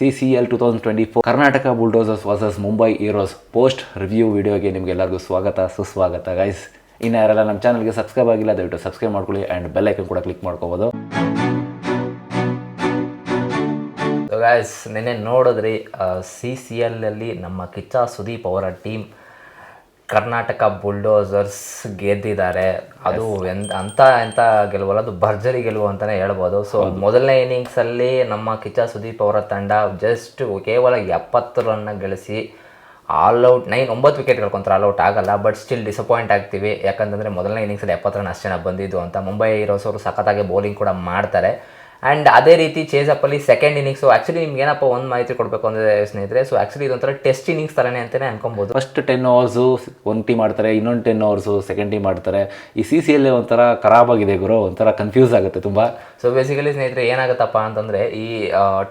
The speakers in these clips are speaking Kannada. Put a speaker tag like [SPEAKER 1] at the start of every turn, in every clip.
[SPEAKER 1] C C L two thousand twenty four Karnataka bulldozers versus Mumbai heroes post review ವಿಡಿಯೋಗೆ ನಿಮಗೆಲ್ಲರಿಗೂ ಸ್ವಾಗತ, ಸುಸ್ವಾಗತ ಗೈಸ್ ಇನ್ನು ಯಾರೆಲ್ಲ ನಮ್ಮ ಚಾನಲ್ಗೆ ಸಬ್ಸ್ಕ್ರೈಬ್ ಆಗಿಲ್ಲ, ದಯವಿಟ್ಟು ಸಬ್ಸ್ಕ್ರೈಬ್ ಮಾಡ್ಕೊಳ್ಳಿ ಆ್ಯಂಡ್ ಬೆಲ್ ಐಕನ್ ಕೂಡ ಕ್ಲಿಕ್ ಮಾಡ್ಕೋಬೋದು.
[SPEAKER 2] ಗೈಸ್ ನೆನ್ನೆ ನೋಡಿದ್ರಿ ಸಿ ಸಿ ಎಲ್ ಅಲ್ಲಿ ನಮ್ಮ ಕಿಚ್ಚ ಸುದೀಪ್ ಅವರ ಟೀಮ್ ಕರ್ನಾಟಕ ಬುಲ್ಡೋಸರ್ಸ್ ಗೆದ್ದಿದ್ದಾರೆ. ಅದು ಎಂತ ಅಂತ ಎಂತ ಗೆಲುವಲ್ಲ ಅದು ಭರ್ಜರಿ ಗೆಲುವು ಅಂತಲೇ ಹೇಳ್ಬೋದು. ಸೊ ಮೊದಲನೇ ಇನ್ನಿಂಗ್ಸಲ್ಲಿ ನಮ್ಮ ಕಿಚ್ಚ ಸುದೀಪ್ ಅವರ ತಂಡ ಜಸ್ಟ್ ಕೇವಲ ಎಪ್ಪತ್ತು ರನ್ನ ಗಳಿಸಿ ಆಲ್ ಔಟ್ ನೈನ್ ಒಂಬತ್ತು ವಿಕೆಟ್ ಕಳ್ಕೊಂತಾರೆ ಆಲ್ ಔಟ್ ಆಗಲ್ಲ ಬಟ್ ಸ್ಟಿಲ್ ಡಿಸಪಾಯಿಂಟ್ ಆಗ್ತೀವಿ. ಯಾಕಂತಂದರೆ ಮೊದಲನೇ ಇನ್ನಿಂಗ್ಸಲ್ಲಿ ಎಪ್ಪತ್ತು ರನ್ ಅಷ್ಟು ಜನ ಬಂದಿದ್ದು ಅಂತ. ಮುಂಬೈ ಹೀರೋಸ್ ಅವರು ಸಖತ್ತಾಗಿ ಬೌಲಿಂಗ್ ಕೂಡ ಮಾಡ್ತಾರೆ. ಆ್ಯಂಡ್ ಅದೇ ರೀತಿ ಚೇಸಪ್ಪಲ್ಲಿ ಸೆಕೆಂಡ್ ಇನ್ನಿಂಗ್ಸು ಆ್ಯಕ್ಚುಲಿ ನಿಮ್ಗೆ ಏನಪ್ಪ ಒಂದು ಮಾಹಿತಿ ಕೊಡಬೇಕು ಅಂದರೆ ಸ್ನೇಹಿತರೆ ಸೊ ಆ್ಯಕ್ಚುಲಿ ಇದೊಂಥರ ಟೆಸ್ಟ್ ಇನ್ನಿಂಗ್ಸ್ ಥರನೇ ಅಂತಲೇ ಅನ್ಕೊಬೋದು.
[SPEAKER 1] ಫಸ್ಟ್ ಟೆನ್ ಅವರ್ಸು ಒಂದು ಟೀಮ್ ಆಡ್ತಾರೆ ಇನ್ನೊಂದು ಟೆನ್ ಅವರ್ಸು ಸೆಕೆಂಡ್ ಟೀಮ್ ಆಡ್ತಾರೆ. ಈ ಸಿ ಸಿ ಎಲ್ಲೇ ಒಂಥರ ಖರಾಬಾಗಿದೆ ಗುರು ಒಂಥರ ಕನ್ಫ್ಯೂಸ್ ಆಗುತ್ತೆ ತುಂಬ.
[SPEAKER 2] ಸೊ ಬೇಸಿಕಲಿ ಸ್ನೇಹಿತರೆ ಏನಾಗುತ್ತಪ್ಪ ಅಂತಂದರೆ ಈ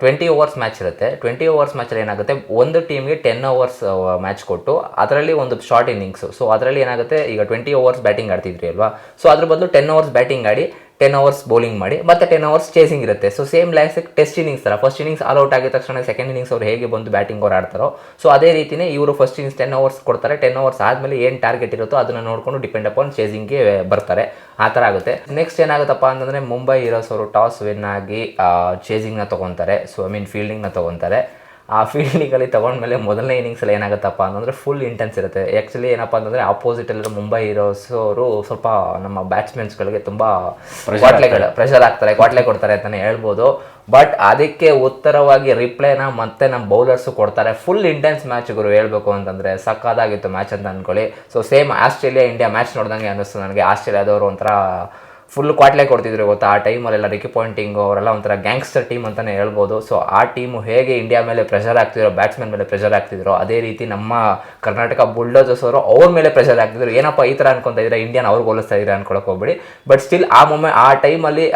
[SPEAKER 2] ಟ್ವೆಂಟಿ ಓವರ್ಸ್ ಮ್ಯಾಚ್ ಇರುತ್ತೆ. ಟ್ವೆಂಟಿ ಓವರ್ಸ್ ಮ್ಯಾಚಲ್ಲಿ ಏನಾಗುತ್ತೆ ಒಂದು ಟೀಮ್ಗೆ ಟೆನ್ ಓವರ್ಸ್ ಮ್ಯಾಚ್ ಕೊಟ್ಟು ಅದರಲ್ಲಿ ಒಂದು ಶಾರ್ಟ್ ಇನ್ನಿಂಗ್ಸು ಸೊ ಅದರಲ್ಲಿ ಏನಾಗುತ್ತೆ ಈಗ ಟ್ವೆಂಟಿ ಓವರ್ಸ್ ಬ್ಯಾಟಿಂಗ್ ಆಡ್ತಿದ್ರಿ ಅಲ್ವಾ? ಸೊ ಅದ್ರ ಬದಲು ಟೆನ್ ಓವರ್ಸ್ ಬ್ಯಾಟಿಂಗ್ ಆಡಿ ಟೆನ್ ಅವರ್ಸ್ ಬೌಲಿಂಗ್ ಮಾಡಿ, ಮತ್ತೆ ಟೆನ್ ಅವರ್ಸ್ ಚೇಸಿಂಗ್ ಇರುತ್ತೆ. So same life test innings ಥರ ಫಸ್ಟ್ ಇನ್ನಿಂಗ್ಸ್ ಆಲ್ ಔಟ್ ಆಗಿದ ತಕ್ಷಣ ಸೆಕೆಂಡ್ ಇನ್ನಿಂಗ್ಸ್ ಅವ್ರು ಹೇಗೆ ಬಂದು ಬ್ಯಾಟಿಂಗ್ ಅವ್ರು ಆಡ್ತಾರೋ. ಸೊ ಅದೇ ರೀತಿಯೇ ಇವರು ಫಸ್ಟ್ ಇನ್ನಿಂಗ್ಸ್ ಟೆನ್ ಅವರ್ಸ್ ಕೊಡ್ತಾರೆ. ಟೆನ್ ಅವರ್ಸ್ ಆದಮೇಲೆ ಏನು ಟಾರ್ಗೆಟ್ ಇರುತ್ತೋ ಅದನ್ನು ನೋಡಿಕೊಂಡು ಡಿಪೆಂಡ್ ಅಪಾನ್ ಚೇಸಿಂಗ್ಗೆ ಬರ್ತಾರೆ. ಆ ಥರ ಆಗುತ್ತೆ. ನೆಕ್ಸ್ಟ್ ಏನಾಗುತ್ತಪ್ಪ ಅಂತಂದರೆ ಮುಂಬೈ ಹೀರೋಸ್ ಅವರು ಟಾಸ್ ವಿನ್ ಆಗಿ ಚೇಸಿಂಗ್ನ ತೊಗೊತಾರೆ. So I mean ಫೀಲ್ಡಿಂಗ್ನ ತೊಗೊತಾರೆ. ಆ ಫೀಲ್ಡಿಂಗಲ್ಲಿ ತೊಗೊಂಡ್ಮೇಲೆ ಮೊದಲನೇ ಇನ್ನಿಂಗ್ಸಲ್ಲಿ ಏನಾಗುತ್ತಪ್ಪ ಅಂತಂದರೆ ಫುಲ್ ಇಂಟೆನ್ಸ್ ಇರುತ್ತೆ. ಆ್ಯಕ್ಚುಲಿ ಏನಪ್ಪ ಅಂತಂದರೆ ಆಪೋಸಿಟಲ್ಲಿರೋ ಮುಂಬೈ ಹೀರೋಸ್ ಅವರು ಸ್ವಲ್ಪ ನಮ್ಮ ಬ್ಯಾಟ್ಸ್ಮೆನ್ಸ್ಗಳಿಗೆ ತುಂಬ ಕ್ವಾಟ್ಲೆಗಳು ಪ್ರೆಷರ್ ಆಗ್ತಾರೆ. ಕ್ವಾಟ್ಲೆ ಕೊಡ್ತಾರೆ ಅಂತಲೇ ಹೇಳ್ಬೋದು. ಬಟ್ ಅದಕ್ಕೆ ಉತ್ತರವಾಗಿ ರಿಪ್ಲೈನ ಮತ್ತೆ ನಮ್ಮ ಬೌಲರ್ಸು ಕೊಡ್ತಾರೆ. ಫುಲ್ ಇಂಟೆನ್ಸ್ ಮ್ಯಾಚ್ ಗುರು ಹೇಳಬೇಕು ಅಂತಂದರೆ ಸಕ್ಕದಾಗಿತ್ತು ಮ್ಯಾಚ್ ಅಂತ ಅಂದ್ಕೊಳ್ಳಿ so same Australia India match ನೋಡ್ದಂಗೆ ಅನ್ನಿಸ್ತು ನನಗೆ. ಆಸ್ಟ್ರೇಲಿಯಾದವರು ಒಂಥರ ಫುಲ್ ಕ್ವಾಟ್ಲೆ ಕೊಡ್ತಿದ್ರು ಗೊತ್ತಾ? ಆ ಟೈಮಲ್ಲೆಲ್ಲ ರಿಕಿ ಪಾಯಿಂಟಿಂಗ್ ಅವರೆಲ್ಲ ಒಂಥರ ಗ್ಯಾಂಗ್ಸ್ಟರ್ ಟೀಮ್ ಅಂತಲೇ ಹೇಳ್ಬೋದು. ಸೊ ಆ ಟೀಮು ಹೇಗೆ ಇಂಡಿಯಾ ಮೇಲೆ ಪ್ರೆಷರ್ ಆಗ್ತಿದ್ರು ಬ್ಯಾಟ್ಸ್ಮನ್ ಮೇಲೆ ಪ್ರೆಷರ್ ಆಗ್ತಿದ್ರು ಅದೇ ರೀತಿ ನಮ್ಮ ಕರ್ನಾಟಕ ಬುಲ್ಡೋಜರ್ಸ್ ಅವರು ಅವ್ರ ಮೇಲೆ ಪ್ರೆಷರ್ ಆಗ್ತಿದ್ರು ಏನಪ್ಪ ಈ ಥರ ಅನ್ಕೊತಾ ಇದ್ರೆ ಇಂಡಿಯನ್ ಅವ್ರಿಗೆ ಹೋಲಿಸ್ತಾ ಇದ್ರೆ ಹೋಗಬೇಡಿ ಹೋಗ್ಬಿಡಿ. ಬಟ್ ಸ್ಟಿಲ್ ಆ ಮೊಮೆ ಆ ಟೈಮಲ್ಲಿ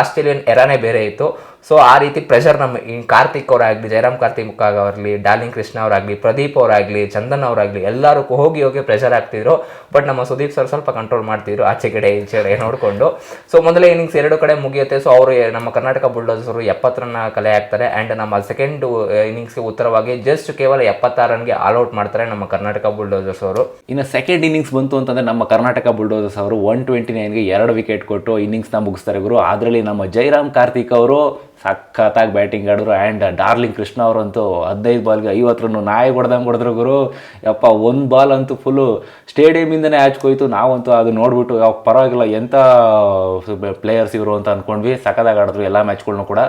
[SPEAKER 2] ಆಸ್ಟ್ರೇಲಿಯನ್ ಎರಾನೇ ಬೇರೆ ಇತ್ತು. ಸೊ ಆ ರೀತಿ ಪ್ರೆಷರ್ ನಮ್ಮ ಕಾರ್ತಿಕ್ ಅವರಾಗಲಿ, ಜಯರಾಮ್ ಕಾರ್ತಿಕ್ ಮುಖಾಗ್ ಅವರಾಗಲಿ ಡಾರ್ಲಿಂಗ್ ಕೃಷ್ಣ ಅವರಾಗಲಿ, ಪ್ರದೀಪ್ ಅವರಾಗಲಿ, ಚಂದನ್ ಅವರಾಗಲಿ, ಎಲ್ಲರೂ ಹೋಗಿ ಹೋಗಿ ಪ್ರೆಷರ್ ಆಗ್ತಿದ್ರು ಬಟ್ ನಮ್ಮ ಸುದೀಪ್ ಸರ್ ಸ್ವಲ್ಪ ಕಂಟ್ರೋಲ್ ಮಾಡ್ತಿದ್ರು ಆಚೆ ಕಡೆ ಈಚೆ ಕಡೆ ನೋಡಿಕೊಂಡು. ಸೊ ಮೊದಲೇ ಇನ್ನಿಂಗ್ಸ್ ಎರಡು ಕಡೆ ಮುಗಿಯುತ್ತೆ. ಸೊ ಅವರು ನಮ್ಮ ಕರ್ನಾಟಕ ಬುಲ್ಡೋಸರು ಎಪ್ಪತ್ತು ರನ್ನ ಕಲೆ ಹಾಕ್ತಾರೆ. ಆ್ಯಂಡ್ ನಮ್ಮ ಸೆಕೆಂಡ್ ಇನ್ನಿಂಗ್ಸ್ಗೆ ಉತ್ತರವಾಗಿ ಜಸ್ಟ್ ಕೇವಲ ಎಪ್ಪತ್ತಾರು ರನ್ಗೆ ಔಟ್ ಮಾಡ್ತಾರೆ ನಮ್ಮ ಕರ್ನಾಟಕ ಬುಲ್ಡೋಸರ್ಸ್ ಅವರು.
[SPEAKER 1] ಇನ್ನು ಸೆಕೆಂಡ್ ಇನ್ನಿಂಗ್ಸ್ ಬಂತು ಅಂತಂದರೆ ನಮ್ಮ ಕರ್ನಾಟಕ ಬುಲ್ಡೋಸರ್ಸ್ ಅವರು ಒನ್ ಟ್ವೆಂಟಿ ನೈನ್ಗೆ ಎರಡು ವಿಕೆಟ್ ಕೊಟ್ಟು ಇನ್ನಿಂಗ್ಸ್ನ ಮುಗಿಸ್ತಾರೆ ಗುರು. ಅದರಲ್ಲಿ ನಮ್ಮ ಜೈರಾಮ್ ಕಾರ್ತಿಕ್ ಅವರು ಸಖತ್ತಾಗಿ ಬ್ಯಾಟಿಂಗ್ ಆಡಿದ್ರು. ಆ್ಯಂಡ್ ಡಾರ್ಲಿಂಗ್ ಕೃಷ್ಣ ಅವರಂತೂ ಹದಿನೈದು ಬಾಲ್ಗೆ ಐವತ್ತು ರನ್ನು ನಾಯಿ ಹೊಡೆದಂಗೆ ಹೊಡೆದ್ರು ಗುರು. ಯಪ್ಪ, ಒಂದು ಬಾಲ್ ಅಂತೂ ಫುಲ್ಲು ಸ್ಟೇಡಿಯಮಿಂದನೇ ಆಚ್ಕೋಯ್ತು ನಾವಂತೂ ಅದು ನೋಡಿಬಿಟ್ಟು ಯಾವ ಪರವಾಗಿಲ್ಲ ಎಂಥ ಪ್ಲೇಯರ್ಸ್ ಇವರು ಅಂತ ಅಂದ್ಕೊಂಡ್ವಿ ಸಖತ್ತಾಗಿ ಆಡಿದ್ರು ಎಲ್ಲ ಮ್ಯಾಚ್ಗಳ್ನು ಕೂಡ.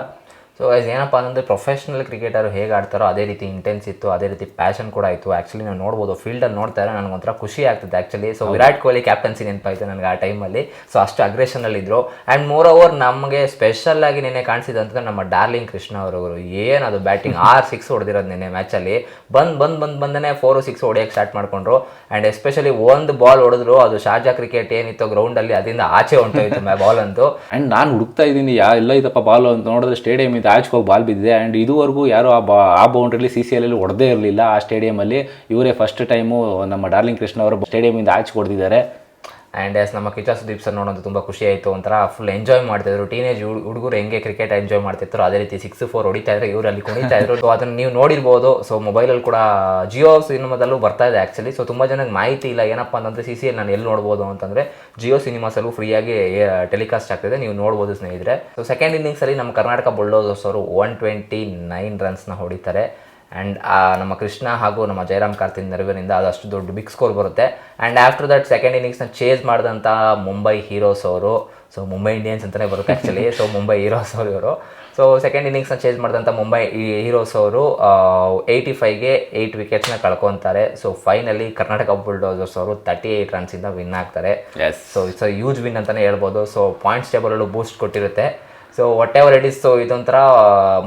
[SPEAKER 2] ಸೊ ಆಸ್ ಏನಪ್ಪ ಅಂದರೆ ಪ್ರೊಫೆಷನಲ್ ಕ್ರಿಕೆಟರು ಹೇಗೆ ಆಡ್ತಾರೋ ಅದೇ ರೀತಿ ಇಂಟೆನ್ಸ್ ಇತ್ತು ಅದೇ ರೀತಿ ಪ್ಯಾಷನ್ ಕೂಡ ಇತ್ತು ಆ್ಯಕ್ಚುಲಿ ನಾವು ನೋಡ್ಬೋದು ಫೀಲ್ಡಲ್ಲಿ ನೋಡ್ತಾರೆ ನನಗೊಂಥರ ಖುಷಿ ಆಗ್ತದೆ actually so Virat Kohli captaincy ನೆನಪಾಯಿತು ನನಗೆ ಆ ಟೈಮಲ್ಲಿ ಸೊ ಅಷ್ಟು ಅಗ್ರೆಷನಲ್ಲಿದ್ದರು ಆ್ಯಂಡ್ ಮೋರ್ ಓವರ್ ನಮಗೆ ಸ್ಪೆಷಲ್ ಆಗಿ ನಿನ್ನೆ ಕಾಣಿಸಿದಂತ ನಮ್ಮ ಡಾರ್ಲಿಂಗ್ ಕೃಷ್ಣ ಅವರವರು. ಅದು ಬ್ಯಾಟಿಂಗ್ ಆರು ಸಿಕ್ಸ್ ಹೊಡೆದಿರೋದು ನಿನ್ನೆ ಮ್ಯಾಚಲ್ಲಿ ಬಂದು ಬಂದು ಬಂದು ಬಂದನೆ ಫೋರು ಸಿಕ್ಸ್ ಹೊಡೆಯೋಕೆ ಸ್ಟಾರ್ಟ್ ಮಾಡ್ಕೊಂಡ್ರು. ಆ್ಯಂಡ್ ಎಸ್ಪೆಷಲಿ ಒಂದು ಬಾಲ್ ಹೊಡೆದ್ರು ಅದು ಶಾರ್ಜಾ ಕ್ರಿಕೆಟ್ ಏನಿತ್ತು ಗ್ರೌಂಡಲ್ಲಿ ಅದರಿಂದ ಆಚೆ ಹೊಂಟೋಯ್ತು ಬಾಲ್ ಅಂತೂ.
[SPEAKER 1] ಆ್ಯಂಡ್ ನಾನು ಹುಡುಕ್ತಾ ಇದ್ದೀನಿ ಯಾ ಇಲ್ಲ ಇದಪ್ಪ ಬಾಲ್ ಅಂತ ನೋಡಿದ್ರೆ ಇದು ಆಚ್ಕೋಗಿ ಬಾಲ್ ಬಿದ್ದಿದೆ. ಆ್ಯಂಡ್ ಇದುವರೆಗೂ ಯಾರು ಆ ಬಾ, ಆ ಬೌಂಡ್ರಿಲಿ ಸಿ ಸಿ ಎಲ್ ಹೊಡೆದೇ ಇರಲಿಲ್ಲ. ಆ ಸ್ಟೇಡಿಯಮಲ್ಲಿ ಇವರೇ ಫಸ್ಟ್ ಟೈಮು ನಮ್ಮ ಡಾರ್ಲಿಂಗ್ ಕೃಷ್ಣ ಅವರು ಸ್ಟೇಡಿಯಮಿಂದ ಆಚೆ ಹೊಡೆದಿದ್ದಾರೆ.
[SPEAKER 2] ಆ್ಯಂಡ್ ಎಸ್ ನಮ್ಮ ಕಿಚ್ಚ ಸುದೀಪ್ ಸರ್ ನೋಡೋದು ತುಂಬ ಖುಷಿ ಆಯಿತು, ಒಂಥರ ಫುಲ್ ಎಂಜಾಯ್ ಮಾಡ್ತಿದ್ರು. ಟೀನೇಜ್ ಹುಡುಗರು ಹೆಂಗೆ ಕ್ರಿಕೆಟ್ ಎಂಜಾಯ್ ಮಾಡ್ತಿದ್ರು ಅದೇ ರೀತಿ ಸಿಕ್ಸ್ ಫೋರ್ ಹೊಡಿತಾ ಇದ್ರೆ, ಇವರು ಅಲ್ಲಿ ಕುಣಿತಾ ಇದ್ರು. ಸೊ ಅದನ್ನು ನೀವು ನೋಡಿರ್ಬೋದು. ಸೊ ಮೊಬೈಲಲ್ಲಿ ಕೂಡ ಜಿಯೋ ಸಿನಿಮಾದಲ್ಲೂ ಬರ್ತಾ ಇದೆ ಆ್ಯಕ್ಚುಲಿ ಸೊ ತುಂಬ ಜನಕ್ಕೆ ಮಾಹಿತಿ ಇಲ್ಲ, ಏನಪ್ಪ ಅಂತಂದರೆ ಸಿ ಸಿ ನಾನು ಎಲ್ಲಿ ನೋಡ್ಬೋದು ಅಂತಂದರೆ ಜಿಯೋ ಸಿನಿಮಾಸಲ್ಲೂ ಫ್ರೀಯಾಗಿ ಟೆಲಿಕಾಸ್ಟ್ ಆಗ್ತಿದೆ, ನೀವು ನೋಡ್ಬೋದು ಸ್ನೇಹಿತರೆ. ಸೊ ಸೆಕೆಂಡ್ ಇನ್ನಿಂಗ್ಸಲ್ಲಿ ನಮ್ಮ ಕರ್ನಾಟಕ ಬುಲ್ಡೋಸರ್ಸ್ ಅವರು ಒನ್ ಟ್ವೆಂಟಿ ನೈನ್ ರನ್ಸ್ನ ಹೊಡಿತಾರೆ. ಆ್ಯಂಡ್ ನಮ್ಮ ಕೃಷ್ಣ ಹಾಗೂ ನಮ್ಮ ಜಯರಾಮ್ ಕಾರ್ತಿನ್ ನೆರವಿನಿಂದ ಅದು ಅಷ್ಟು ದೊಡ್ಡ ಬಿಗ್ ಸ್ಕೋರ್ ಬರುತ್ತೆ. ಆ್ಯಂಡ್ ಆಫ್ಟರ್ ದಟ್ ಸೆಕೆಂಡ್ ಇನ್ನಿಂಗ್ಸ್ನ ಚೇಸ್ ಮಾಡಿದಂಥ ಮುಂಬೈ ಹೀರೋಸ್ ಅವರು ಸೊ ಮುಂಬೈ ಇಂಡಿಯನ್ಸ್ ಅಂತಲೇ ಬರುತ್ತೆ ಆ್ಯಕ್ಚುಲಿ ಸೊ ಮುಂಬೈ ಹೀರೋಸ್ ಅವರು ಇವರು. ಸೊ ಸೆಕೆಂಡ್ ಇನ್ನಿಂಗ್ಸ್ನ ಚೇಸ್ ಮಾಡಿದಂಥ ಮುಂಬೈ ಹೀರೋಸ್ ಅವರು ಏಯ್ಟಿ ಫೈವ್ಗೆ ಏಯ್ಟ್ ವಿಕೆಟ್ಸ್ನ ಕಳ್ಕೊತಾರೆ. ಸೊ ಫೈನಲಿ ಕರ್ನಾಟಕ ಬುಲ್ಡೋಸರ್ಸ್ ಅವರು ತರ್ಟಿ ಏಯ್ಟ್ ರನ್ಸಿಂದ ವಿನ್ ಆಗ್ತಾರೆ. So it's a huge win ಅಂತಲೇ ಹೇಳ್ಬೋದು. ಸೊ ಪಾಯಿಂಟ್ಸ್ ಟೇಬಲಲ್ಲೂ ಬೂಸ್ಟ್ ಕೊಟ್ಟಿರುತ್ತೆ. ಸೊ ಎವರ್ ಇಟ್ ಸೊ ಇದೊಂಥರ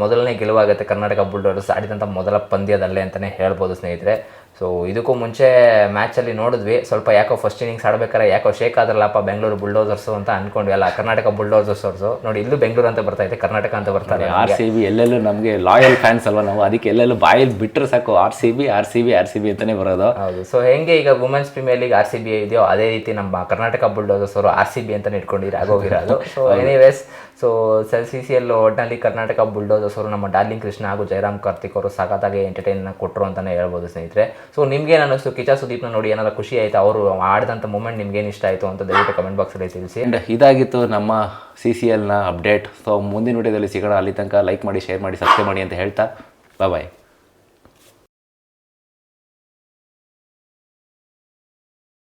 [SPEAKER 2] ಮೊದಲನೇ ಗೆಲುವಾಗುತ್ತೆ ಕರ್ನಾಟಕ ಬುಲ್ಡೋರ್ಸ್ ಆಡಿದಂಥ ಮೊದಲ ಪಂದ್ಯದಲ್ಲೇ ಅಂತಲೇ ಹೇಳ್ಬೋದು ಸ್ನೇಹಿತರೆ. ಸೊ ಇದಕ್ಕೂ ಮುಂಚೆ ಮ್ಯಾಚಲ್ಲಿ ನೋಡಿದ್ವಿ. ಸ್ವಲ್ಪ ಯಾಕೋ ಫಸ್ಟ್ ಇನ್ನಿಂಗ್ಸ್ ಆಡಬೇಕಾದ್ರೆ ಯಾಕೋ ಶೇಕ್ ಆದ್ರಲ್ಲಪ್ಪ ಬೆಂಗಳೂರು ಬುಲ್ಡೋಸರ್ಸು ಅಂತ ಅನ್ಕೊಂಡ್ವಿ. ಅಲ್ಲ ಕರ್ನಾಟಕ ಬುಲ್ಡೋಸರ್ಸ್ ಅವ್ರದ್ದು ನೋಡಿ ಇಲ್ಲೂ ಬೆಂಗಳೂರು ಅಂತ ಬರ್ತಾ ಇದೆ ಕರ್ನಾಟಕ ಅಂತ ಬರ್ತಾರೆ
[SPEAKER 1] ಆರ್ ಸಿ ಬಿ ಎಲ್ಲೆಲ್ಲೂ ನಮಗೆ ಲಾಯಲ್ ಫ್ಯಾನ್ಸ್ ಅಲ್ವಾ ನಾವು? ಅದಕ್ಕೆ ಎಲ್ಲೆಲ್ಲೂ ಬಾಯಲ್ಲಿ ಬಿಟ್ಟರೆ ಸಾಕು R C B R C B R C B ಅಂತಲೇ ಬರೋದು.
[SPEAKER 2] ಹೌದು. ಸೊ ಹೆಂಗೆ ಈಗ women's premier league R C B ಇದೆಯೋ ಅದೇ ರೀತಿ ನಮ್ಮ ಕರ್ನಾಟಕ ಬುಲ್ಡೋಸರ್ಸ್ ಅವರು ಆರ್ ಸಿ ಬಿ ಅಂತಾನೆ ಇಟ್ಕೊಂಡಿದ್ರೆ ಆಗೋಗಿರೋದು so anyways so C C L ಒಟ್ಟಿನಲ್ಲಿ ಕರ್ನಾಟಕ ಬುಲ್ಡೋಸರ್ಸ್ ಅವರು ನಮ್ಮ ಡಾರ್ಲಿಂಗ್ ಕೃಷ್ಣ ಹಾಗೂ ಜಯರಾಮ್ ಕಾರ್ತಿಕ್ ಅವರು ಸಖತ್ತಾಗಿ ಎಂಟರ್ಟೈನ್ ಕೊಟ್ಟರು ಅಂತಲೇ ಹೇಳ್ಬೋದು ಸ್ನೇಹಿತರೆ. ಸೊ ನಿಮಗೆ ಅನ್ನಿಸ್ತು ಕಿಚಾ ಸುದೀಪ್ನ ನೋಡಿ ಏನಾದ್ರು ಖುಷಿ ಆಯಿತು? ಅವರು ಆಡಿದಂಥ ಮೂಮೆಂಟ್ ನಿಮ್ಗೇನು ಇಷ್ಟ ಆಯಿತು ಅಂತ ದಯವಿಟ್ಟು ಕಮೆಂಟ್ ಬಾಕ್ಸಲ್ಲಿ ತಿಳಿಸಿ.
[SPEAKER 1] ಆ್ಯಂಡ್ ಇದಾಗಿತ್ತು ನಮ್ಮ ಸಿ ಸಿ ಎಲ್ನ ಅಪ್ಡೇಟ್ ಸೊ ಮುಂದಿನ ವಿಡಿಯೋದಲ್ಲಿ ಸಿಗೋಣ. ಅಲ್ಲಿ ತನಕ ಲೈಕ್ ಮಾಡಿ ಶೇರ್ ಮಾಡಿ ಸಬ್ಸ್ಕ್ರೈಬ್ ಮಾಡಿ ಅಂತ ಹೇಳ್ತಾ. ಬಾಯ್